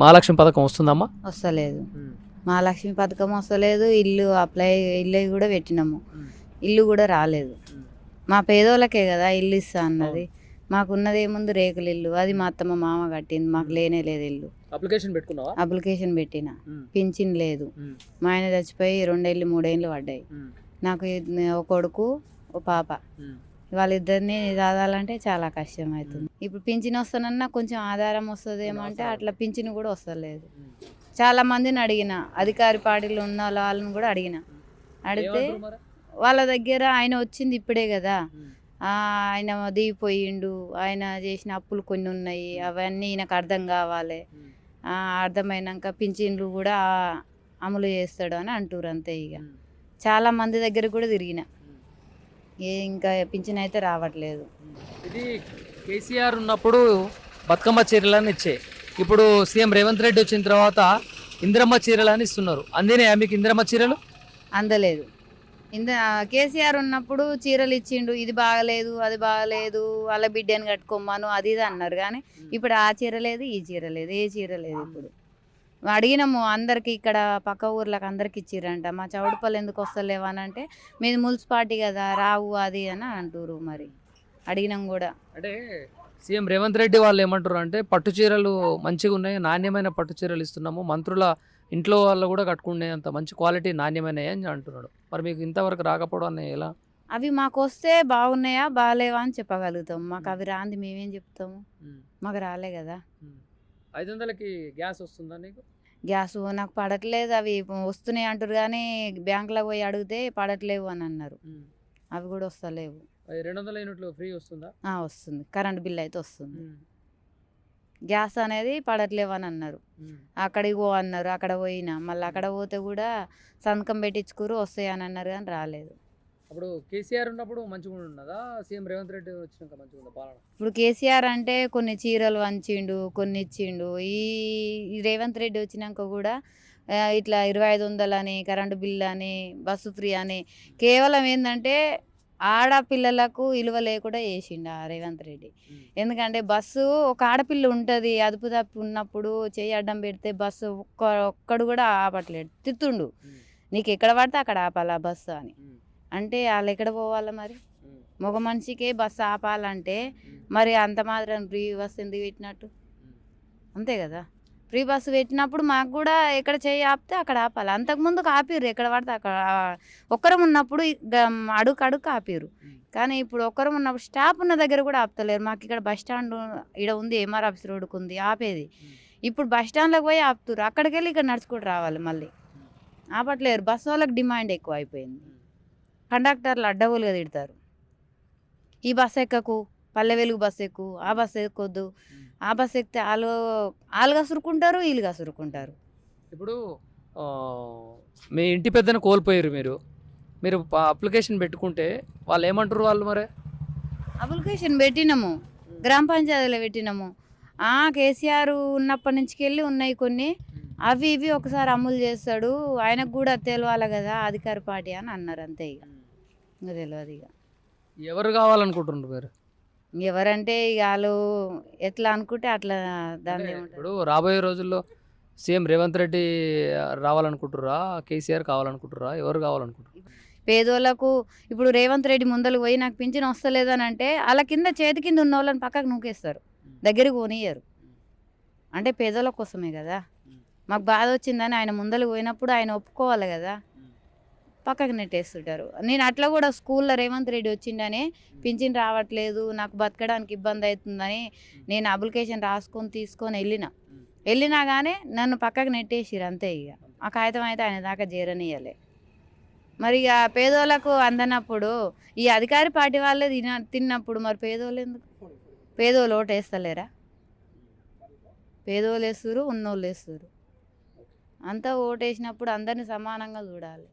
మహాలక్ష్మి పథకం వస్తుందమ్మా? వస్తలేదు. మహాలక్ష్మి పథకం వస్తలేదు ఇల్లు అప్లై ఇల్లు కూడా పెట్టినాము. ఇల్లు కూడా రాలేదు. మా పేదోళ్ళకే కదా ఇల్లు ఇస్తా అన్నది. మాకున్నది ఏముంది రేకుల ఇల్లు అది మా అత్తమ్మ మామ కట్టింది మాకు లేనే లేదు ఇల్లు. అప్లికేషన్ పెట్టుకున్నావా? అప్లికేషన్ పెట్టిన. పింఛన్ లేదు. మా ఆయన చచ్చిపోయి రెండేళ్ళు మూడేళ్ళు పడ్డాయి. నాకు ఒక కొడుకు ఒక పాప. వాళ్ళిద్దరిని చదవాలంటే చాలా కష్టం అవుతుంది ఇప్పుడు పింఛన్ వస్తానన్నా కొంచెం ఆధారం వస్తుందేమో అంటే అట్లా పింఛన్ కూడా వస్తలేదు. చాలా మందిని అడిగిన అధికారి పార్టీలో ఉన్న వాళ్ళని కూడా అడిగిన. అడిగితే వాళ్ళ దగ్గర ఆయన వచ్చింది ఇప్పుడే కదా. ఆయన దిగిపోయిండు ఆయన చేసిన అప్పులు కొన్ని ఉన్నాయి అవన్నీ ఈయనకు అర్థం కావాలి. అర్థమైనాక పింఛన్లు కూడా అమలు చేస్తాడు అని అంటారు అంతే ఇక చాలా మంది దగ్గర కూడా తిరిగిన. ఏ ఇంకా పింఛన్ అయితే రావట్లేదు. ఇది కేసీఆర్ ఉన్నప్పుడు బతుకమ్మ చీరలని ఇచ్చే. ఇప్పుడు సీఎం రేవంత్ రెడ్డి వచ్చిన తర్వాత ఇందిరమ్మ చీరలని ఇస్తున్నారు. అందినాయా మీకు ఇందిరమ్మ చీరలు? అందలేదు. ఇంద కేసీఆర్ ఉన్నప్పుడు చీరలు ఇచ్చిండు ఇది బాగలేదు అది బాగలేదు వాళ్ళ బిడ్డని కట్టుకోమను అది ఇది అన్నారు. కానీ ఇప్పుడు ఆ చీర లేదు ఈ చీర లేదు ఏ చీర లేదు ఇప్పుడు. అడిగినాము అందరికి ఇక్కడ పక్క ఊర్లకు అందరికి ఇచ్చిరంట మా చౌడుపల్లి ఎందుకు వస్తలేవు అని అంటే మీది మున్సిపాలిటీ కదా రావు అది అని అంటారు మరి. అడిగినాం కూడా. అంటే సీఎం రేవంత్ రెడ్డి వాళ్ళు ఏమంటారు అంటే పట్టు చీరలు మంచిగా ఉన్నాయి నాణ్యమైన పట్టు చీరలు ఇస్తున్నాము మంత్రుల ఇంట్లో వాళ్ళు కూడా కట్టుకునే అంత మంచి క్వాలిటీ నాణ్యమైనవి అని అంటున్నాడు. మరి మీకు ఇంతవరకు రాకపోవడం ఎలా? అవి మాకు వస్తే బాగున్నాయా బాగాలేవా అని చెప్పగలుగుతాం. మాకు అవి రాంది మేమేం చెప్తాము? మాకు రాలే కదా. ఐదు వందలకి గ్యాస్ వస్తుందా నీకు? గ్యాస్ నాకు పడట్లేదు అవి వస్తున్నాయి అంటారు కానీ బ్యాంకులో పోయి అడిగితే పడట్లేవు అని అన్నారు. అవి కూడా వస్తలేవు. రెండు వందల యూనిట్లు ఫ్రీ వస్తుందా? వస్తుంది. కరెంట్ బిల్ అయితే వస్తుంది. గ్యాస్ అనేది పడట్లేవు అని అన్నారు. అక్కడికి పో అన్నారు. అక్కడ పోయినా. మళ్ళీ అక్కడ పోతే కూడా సంతకం పెట్టించుకురు వస్తాయి అని అన్నారు కానీ రాలేదు. అప్పుడు కేసీఆర్ ఉన్నప్పుడు మంచిగా ఉన్నదా? సీఎం రేవంత్ రెడ్డి వచ్చినాక మంచిగా ఉందా పాలన? ఇప్పుడు కేసీఆర్ అంటే కొన్ని చీరలు వంచిండు కొన్ని ఇచ్చిండు. ఈ రేవంత్ రెడ్డి వచ్చినాక కూడా ఇట్లా ఇరవై ఐదు వందలని కరెంటు బిల్ అని బస్సు ఫ్రీ అని కేవలం ఏంటంటే ఆడపిల్లలకు విలువ లేకుండా చేసిండు ఆ రేవంత్ రెడ్డి. ఎందుకంటే బస్సు ఒక ఆడపిల్ల ఉంటుంది అదుపు తప్పి ఉన్నప్పుడు చేయి అడ్డం పెడితే బస్సు ఒక్క ఒక్కడు కూడా ఆపట్లేడు తిత్తుండు నీకు ఎక్కడ పడితే అక్కడ ఆపాలా బస్సు అని. అంటే వాళ్ళు ఎక్కడ పోవాలా మరి? మగ మనిషికే బస్సు ఆపాలంటే మరి అంత మాత్రం ఫ్రీ బస్సు ఎందుకు పెట్టినట్టు? అంతే కదా? ఫ్రీ బస్సు పెట్టినప్పుడు మాకు కూడా ఎక్కడ చేయి ఆపితే అక్కడ ఆపాలి. అంతకుముందు ఆపిర్రు. ఎక్కడ పడితే అక్కడ. ఒక్కరం ఉన్నప్పుడు అడుగు అడుగు ఆపిర్రు. కానీ ఇప్పుడు ఒక్కరం ఉన్నప్పుడు స్టాప్ ఉన్న దగ్గర కూడా ఆపుతలేరు. మాకు ఇక్కడ బస్ స్టాండ్ ఇక్కడ ఉంది ఎంఆర్ ఆఫీస్ రోడ్డుకు ఉంది ఆపేది. ఇప్పుడు బస్ స్టాండ్లోకి పోయి ఆపుతారు అక్కడికి వెళ్ళి ఇక్కడ నడుచుకుంటూ రావాలి మళ్ళీ. ఆపట్లేరు. బస్సు వాళ్ళకి డిమాండ్ ఎక్కువ అయిపోయింది కండక్టర్లు అడ్డగోలుగా తిడతారు. ఈ బస్ ఎక్కకు? పల్లె వెలుగు బస్ ఎక్కు? ఆ బస్ ఎక్కొద్దు? ఆ బస్ ఎక్కితే వాళ్ళు వాళ్ళుగా సురుకుంటారు వీళ్ళుగా సురుకుంటారు. ఇప్పుడు మీ ఇంటి పెద్దను కోల్పోయారు మీరు. మీరు అప్లికేషన్ పెట్టుకుంటే వాళ్ళు ఏమంటారు వాళ్ళు మరి? అప్లికేషన్ పెట్టినాము. గ్రామ పంచాయతీలో పెట్టినాము. ఆ కేసీఆర్ ఉన్నప్పటి నుంచి వెళ్ళి ఉన్నాయి కొన్ని. అవి ఇవి ఒకసారి అమలు చేస్తాడు. ఆయనకు కూడా తెలియాలి కదా అధికార పార్టీ అని అన్నారు అంతే ఇక ఇంకా తెలియదు ఇక ఎవరు కావాలనుకుంటున్నారు మీరు? ఎవరంటే ఇక వాళ్ళు ఎట్లా అనుకుంటే అట్లా దాన్ని? ఇప్పుడు రాబోయే రోజుల్లో సీఎం రేవంత్ రెడ్డి రావాలనుకుంటుర్రా కేసీఆర్ కావాలనుకుంటుర్రా ఎవరు కావాలనుకుంటారు పేదోళ్ళకు ఇప్పుడు రేవంత్ రెడ్డి ముందలు పోయి నాకు పింఛన్ వస్తలేదు అని అంటే వాళ్ళ కింద చేతి కింద ఉన్న వాళ్ళని పక్కకు నూకేస్తారు. దగ్గరికి పోనీయరు. అంటే పేదోళ్ళ కోసమే కదా. మాకు బాధ వచ్చిందని ఆయన ముందలు పోయినప్పుడు ఆయన ఒప్పుకోవాలి కదా. పక్కకు నెట్టేస్తుంటారు. నేను అట్లా కూడా స్కూల్లో రేవంత్ రెడ్డి వచ్చిండని పింఛన్ రావట్లేదు నాకు బతకడానికి ఇబ్బంది అవుతుందని నేను అప్లికేషన్ రాసుకొని తీసుకొని వెళ్ళిన. వెళ్ళినా కానీ నన్ను పక్కకు నెట్టేసిరు అంతే ఇక. ఆ కాగితం అయితే ఆయన దాకా చేరనియలే. మరి ఇక పేదోళ్ళకు అందనప్పుడు ఈ అధికారి పార్టీ వాళ్ళే తిన తిన్నప్పుడు మరి పేదోళ్ళు ఎందుకు? పేదోళ్ళు ఓటు వేస్తలేరా? పేదోళ్ళు వేస్తారు ఉన్నోళ్ళు వేస్తారు అంతా ఓటు వేసినప్పుడు అందరిని సమానంగా చూడాలి.